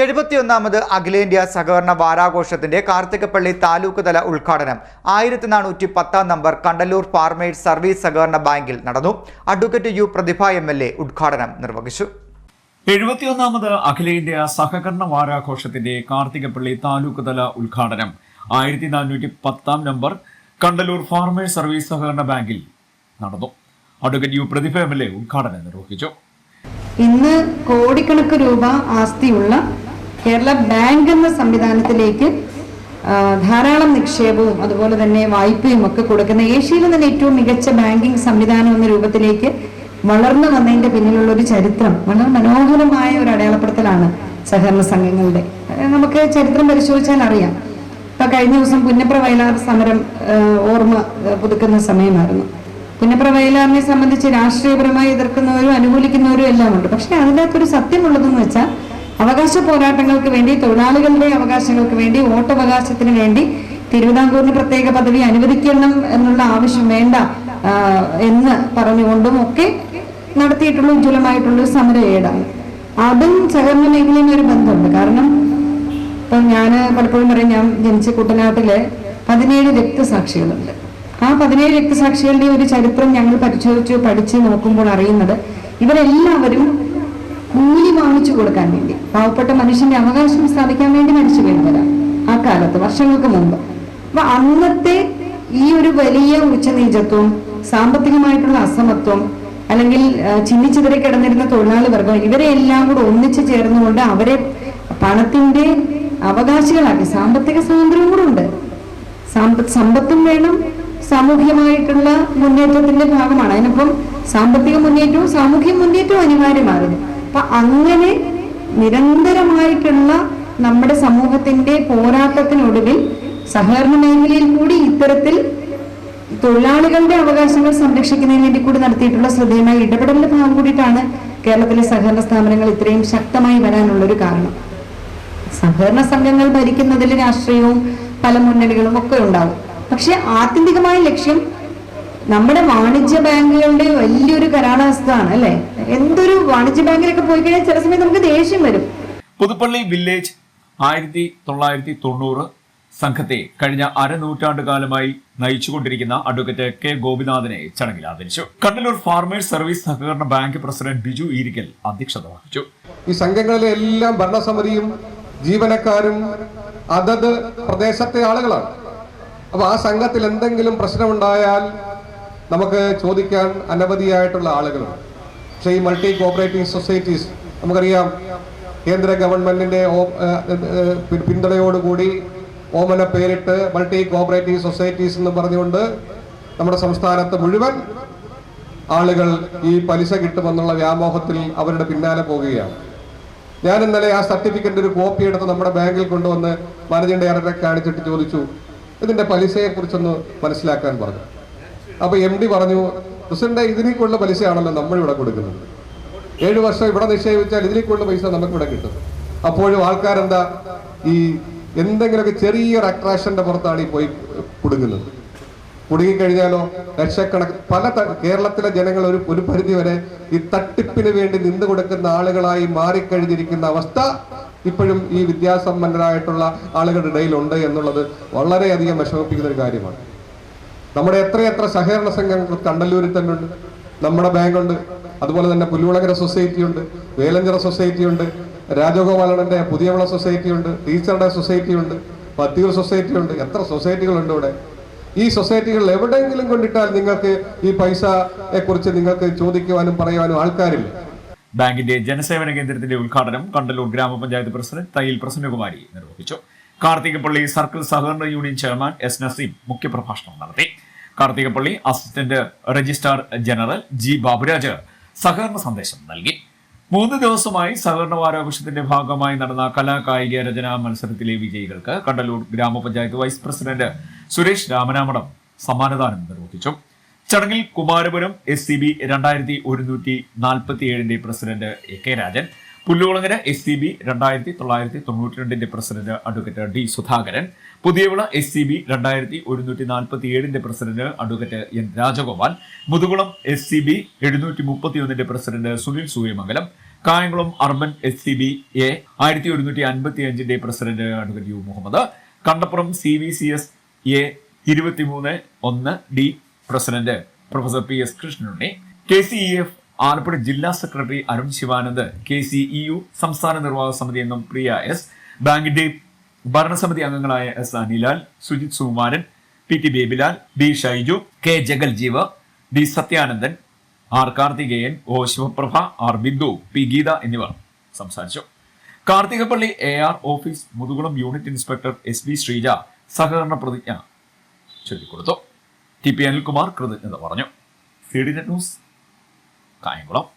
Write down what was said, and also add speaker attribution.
Speaker 1: എഴുപത്തിയൊന്നാമത് അഖിലേന്ത്യാ സഹകരണ വാരാഘോഷത്തിന്റെ കാർത്തികപ്പള്ളി താലൂക്ക് തല ഉദ്ഘാടനം. ആയിരത്തി നാനൂറ്റി പത്താം നമ്പർ കണ്ടല്ലൂർ ഫാർമേഴ്സ് സർവീസ് സഹകരണ ബാങ്കിൽ നടന്നു. Advocate U Prathibha M L A ഉദ്ഘാടനം നിർവഹിച്ചു.
Speaker 2: എഴുപത്തിയൊന്നാമത് അഖിലേന്ത്യാ സഹകരണ വാരാഘോഷത്തിന്റെ കാർത്തികപ്പള്ളി താലൂക്ക് തല ഉദ്ഘാടനം. ആയിരത്തി നാനൂറ്റി പത്താം നമ്പർ കണ്ടല്ലൂർ ഫാർമേഴ്സ് സർവീസ് സഹകരണ ബാങ്കിൽ നടന്നു. Advocate U Prathibha M L A ഉദ്ഘാടനം നിർവഹിച്ചു.
Speaker 3: ഇന്ന് കോടിക്കണക്ക് രൂപ ആസ്തിയുള്ള കേരള ബാങ്ക് എന്ന സംവിധാനത്തിലേക്ക് ധാരാളം നിക്ഷേപവും അതുപോലെ തന്നെ വായ്പയും ഒക്കെ കൊടുക്കുന്ന ഏഷ്യയിലെ തന്നെ ഏറ്റവും മികച്ച ബാങ്കിംഗ് സംവിധാനം എന്ന രൂപത്തിലേക്ക് വളർന്നു വന്നതിന്റെ പിന്നിലുള്ള ഒരു ചരിത്രം വളരെ മനോഹരമായ ഒരു അടയാളപ്പെടുത്തലാണ് സഹകരണ സംഘങ്ങളുടെ. നമുക്ക് ചരിത്രം പരിശോധിച്ചാൽ അറിയാം. ഇപ്പൊ കഴിഞ്ഞ ദിവസം പുന്നപ്ര വയലാർ സമരം ഓർമ്മ പുതുക്കുന്ന സമയമായിരുന്നു. വയലാറിനെ സംബന്ധിച്ച് രാഷ്ട്രീയപരമായി എതിർക്കുന്നവരും അനുകൂലിക്കുന്നവരും എല്ലാം ഉണ്ട്. പക്ഷെ അതിനകത്തൊരു സത്യമുള്ളതെന്ന് വെച്ചാൽ അവകാശ പോരാട്ടങ്ങൾക്ക് വേണ്ടി തൊഴിലാളികളുടെ അവകാശങ്ങൾക്ക് വേണ്ടി വോട്ടവകാശത്തിന് വേണ്ടി തിരുവിതാംകൂറിന് പ്രത്യേക പദവി അനുവദിക്കണം എന്നുള്ള ആവശ്യം വേണ്ട എന്ന് പറഞ്ഞുകൊണ്ടും ഒക്കെ നടത്തിയിട്ടുള്ള ഉജ്ജ്വലമായിട്ടുള്ള ഏടാണ്. അതും സഹകരണ മേഖലയും ഒരു ബന്ധമുണ്ട്. കാരണം ഇപ്പം ഞാൻ പലപ്പോഴും പറയും ഞാൻ ജനിച്ച കുട്ടനാട്ടിലെ പതിനേഴ് രക്തസാക്ഷികളുണ്ട്. ആ പതിനേഴ് രക്തസാക്ഷികളുടെ ഒരു ചരിത്രം ഞങ്ങൾ പരിശോധിച്ച് പഠിച്ച് നോക്കുമ്പോൾ അറിയുന്നത് ഇവരെല്ലാവരും കൂലി വാങ്ങിച്ചു കൊടുക്കാൻ വേണ്ടി പാവപ്പെട്ട മനുഷ്യന്റെ അവകാശം സ്ഥാപിക്കാൻ വേണ്ടി മരിച്ചു വീണവരാണ് ആ കാലത്ത് വർഷങ്ങൾക്ക് മുമ്പ്. അപ്പൊ അന്നത്തെ ഈ ഒരു വലിയ ഉച്ചനീചത്വം സാമ്പത്തികമായിട്ടുള്ള അസമത്വം അല്ലെങ്കിൽ ചിന്നിച്ചിതറി കിടന്നിരുന്ന തൊഴിലാളി വർഗം ഇവരെ എല്ലാം കൂടെ ഒന്നിച്ചു ചേർന്നുകൊണ്ട് അവരെ പണത്തിന്റെ അവകാശികളാക്കി സാമ്പത്തിക സ്വാതന്ത്ര്യം കൂടെ ഉണ്ട്. സമ്പത്തും വേണം സാമൂഹ്യമായിട്ടുള്ള മുന്നേറ്റത്തിന്റെ ഭാഗമാണ്. അതിനൊപ്പം സാമ്പത്തിക മുന്നേറ്റവും സാമൂഹ്യ മുന്നേറ്റവും അനിവാര്യമാകുന്നു അപ്പൊ അങ്ങനെ നിരന്തരമായിട്ടുള്ള നമ്മുടെ സമൂഹത്തിന്റെ പോരാട്ടത്തിനൊടുവിൽ സഹകരണ മേഖലയിൽ കൂടി ഇത്തരത്തിൽ തൊഴിലാളികളുടെ അവകാശങ്ങൾ സംരക്ഷിക്കുന്നതിന് വേണ്ടി കൂടി നടത്തിയിട്ടുള്ള ശ്രദ്ധേയമായ ഇടപെടലിന്റെ ഭാഗം കൂടിയിട്ടാണ് കേരളത്തിലെ സഹകരണ സ്ഥാപനങ്ങൾ ഇത്രയും ശക്തമായി വരാനുള്ള ഒരു കാരണം. സഹകരണ സംഘങ്ങൾ ഭരിക്കുന്നതിൽ രാഷ്ട്രീയവും പല മുന്നണികളും ഒക്കെ ഉണ്ടാവും. പക്ഷെ ആത്യന്തികമായ ലക്ഷ്യം നമ്മുടെ വാണിജ്യ ബാങ്കുകളുടെ വലിയൊരു കരാളഹസ്തമാണ് അല്ലെ? എന്തൊരു വാണിജ്യ ബാങ്കിലൊക്കെ പോയി കഴിഞ്ഞാൽ ചില സമയത്ത് നമുക്ക് ദേഷ്യം വരും.
Speaker 2: പുതുപ്പള്ളി വില്ലേജ് ആയിരത്തി തൊള്ളായിരത്തി തൊണ്ണൂറ് സംഘത്തെ കഴിഞ്ഞ അരനൂറ്റാണ്ട് കാലമായി നയിച്ചുകൊണ്ടിരിക്കുന്ന അഡ്വക്കേറ്റ് കെ ഗോപിനാഥനെ ചടങ്ങിൽ ആദരിച്ചു. കണ്ണൂർ ഫാർമേഴ്സ് സർവീസ് സഹകരണ ബാങ്ക് പ്രസിഡന്റ് ബിജു ഈരിക്കൽ അധ്യക്ഷത വഹിച്ചു.
Speaker 4: ഈ സംഘങ്ങളിലെ എല്ലാം ഭരണസമിതിയും ജീവനക്കാരും അതത് പ്രദേശത്തെ ആളുകളാണ്. അപ്പൊ ആ സംഘത്തിൽ എന്തെങ്കിലും പ്രശ്നമുണ്ടായാൽ നമുക്ക് ചോദിക്കാൻ അനവധിയായിട്ടുള്ള ആളുകളുണ്ട് പക്ഷേ ഈ മൾട്ടി കോപ്പറേറ്റീവ് സൊസൈറ്റീസ് നമുക്കറിയാം കേന്ദ്ര ഗവൺമെന്റിന്റെ പിന്തുണയോടുകൂടി ഓമന പേരിട്ട് മൾട്ടി കോപ്പറേറ്റീവ് സൊസൈറ്റീസ് എന്ന് പറഞ്ഞുകൊണ്ട് നമ്മുടെ സംസ്ഥാനത്ത് മുഴുവൻ ആളുകൾ ഈ പലിശ കിട്ടുമെന്നുള്ള വ്യാമോഹത്തിൽ അവരുടെ പിന്നാലെ പോവുകയാണ്. ഞാൻ ഇന്നലെ ആ സർട്ടിഫിക്കറ്റിന്റെ ഒരു കോപ്പി എടുത്ത് നമ്മുടെ ബാങ്കിൽ കൊണ്ടുവന്ന് മാനേജിംഗ് ഡയറക്ടറെ കാണിച്ചിട്ട് ചോദിച്ചു ഇതിന്റെ പലിശയെ കുറിച്ചൊന്ന് മനസ്സിലാക്കാൻ പറഞ്ഞു. അപ്പോൾ എം ഡി പറഞ്ഞു പ്രസിഡന്റ് ഇതിനേക്കുള്ള പലിശയാണല്ലോ നമ്മളിവിടെ കൊടുക്കുന്നത്. ഏഴു വർഷം ഇവിടെ നിക്ഷേപിച്ചാൽ ഇതിനേക്കുള്ള പൈസ നമുക്ക് ഇവിടെ കിട്ടും. അപ്പോഴും ആൾക്കാരെന്താ ഈ എന്തെങ്കിലുമൊക്കെ ചെറിയൊരു അട്രാക്ഷന്റെ പുറത്താണ് ഈ പോയി കുടുങ്ങുന്നത്. കുടുങ്ങിക്കഴിഞ്ഞാലോ ലക്ഷക്കണക്ക് പല കേരളത്തിലെ ജനങ്ങൾ ഒരു ഒരു പരിധി വരെ ഈ തട്ടിപ്പിന് വേണ്ടി നിന്നു കൊടുക്കുന്ന ആളുകളായി മാറിക്കഴിഞ്ഞിരിക്കുന്ന അവസ്ഥ ഇപ്പോഴും ഈ വിദ്യാസമ്പന്നരായിട്ടുള്ള ആളുകളുടെ ഇടയിലുണ്ട് എന്നുള്ളത് വളരെയധികം വിഷമിപ്പിക്കുന്ന ഒരു കാര്യമാണ്. നമ്മുടെ എത്രയെത്ര സഹകരണ സംഘങ്ങൾ കണ്ടല്ലൂരിൽ തന്നെ ഉണ്ട്. നമ്മുടെ ബാങ്കുണ്ട്. അതുപോലെ തന്നെ പുല്ലുവളകര സൊസൈറ്റി ഉണ്ട്. വേലഞ്ചിറ സൊസൈറ്റി ഉണ്ട്. രാജഗോപാലന്റെ പുതിയവിള സൊസൈറ്റി ഉണ്ട്. ടീച്ചറുടെ സൊസൈറ്റി ഉണ്ട്. പത്തിയൂർ സൊസൈറ്റി ഉണ്ട്. എത്ര സൊസൈറ്റികളുണ്ട് ഇവിടെ? ഈ സൊസൈറ്റികളിൽ എവിടെയെങ്കിലും കൊണ്ടിട്ടാൽ നിങ്ങൾക്ക് ഈ പൈസയെക്കുറിച്ച് നിങ്ങൾക്ക് ചോദിക്കുവാനും പറയുവാനും ആൾക്കാരില്ല.
Speaker 2: ബാങ്കിന്റെ ജനസേവന കേന്ദ്രത്തിന്റെ ഉദ്ഘാടനം കണ്ടലൂർ ഗ്രാമപഞ്ചായത്ത് പ്രസിഡന്റ് തയ്യിൽ പ്രസന്നകുമാരി നിർവഹിച്ചു. കാർത്തികപ്പള്ളി സർക്കിൾ സഹകരണ യൂണിയൻ ചെയർമാൻ എസ് നസീം മുഖ്യപ്രഭാഷണം നടത്തി. Karthikappally assistant registrar general G Baburaj സഹകരണ സന്ദേശം നൽകി. മൂന്ന് ദിവസമായി സഹകരണ വാരാഘോഷത്തിന്റെ ഭാഗമായി നടന്ന കലാകായിക രചനാ മത്സരത്തിലെ വിജയികൾക്ക് കണ്ടലൂർ ഗ്രാമപഞ്ചായത്ത് വൈസ് പ്രസിഡന്റ് സുരേഷ് രാമനാമടം സമ്മാനദാനം നിർവഹിച്ചു. ചടങ്ങിൽ കുമാരപുരം എസ് സി ബി രണ്ടായിരത്തി ഒരുന്നൂറ്റി നാൽപ്പത്തി ഏഴിന്റെ president A K Rajan Pullukulangara S C B രണ്ടായിരത്തി തൊള്ളായിരത്തി തൊണ്ണൂറ്റി രണ്ടിന്റെ president advocate D Sudhakaran Puthiyavila S C B രണ്ടായിരത്തി ഒരുന്നൂറ്റി നാൽപ്പത്തി ഏഴിന്റെ president advocate N Rajagopal Muthukulam S C B എഴുന്നൂറ്റി മുപ്പത്തി ഒന്നിന്റെ president Sunil Suryamangalam Kayamkulam urban S C B A ആയിരത്തി ഒരുന്നൂറ്റി അൻപത്തി അഞ്ചിന്റെ president advocate U Muhammad Kandappuram C V C S A ഇരുപത്തിമൂന്ന് ഒന്ന് D president professor P S Krishnanunni K C E F Alappuzha ജില്ലാ secretary Arun Sivanand K C E U സംസ്ഥാന നിർവാഹക സമിതി അംഗം പ്രിയ എസ് ബാങ്കിന്റെ ഭരണസമിതി അംഗങ്ങളായ S Anilal Sujith Sukumaran P T Babylal B Shaiju K Jagal Jagaljeev D Sathyanandan R Karthikeyan O Sivaprabha R Bindu P Geetha എന്നിവർ സംസാരിച്ചു. Karthikappally A R office Muthukulam unit inspector S B Sreeja സഹകരണ പ്രതിജ്ഞ ചൊല്ലിക്കൊടുത്തു. T P Anilkumar കൃതജ്ഞത പറഞ്ഞു. C D news Kayamkulam.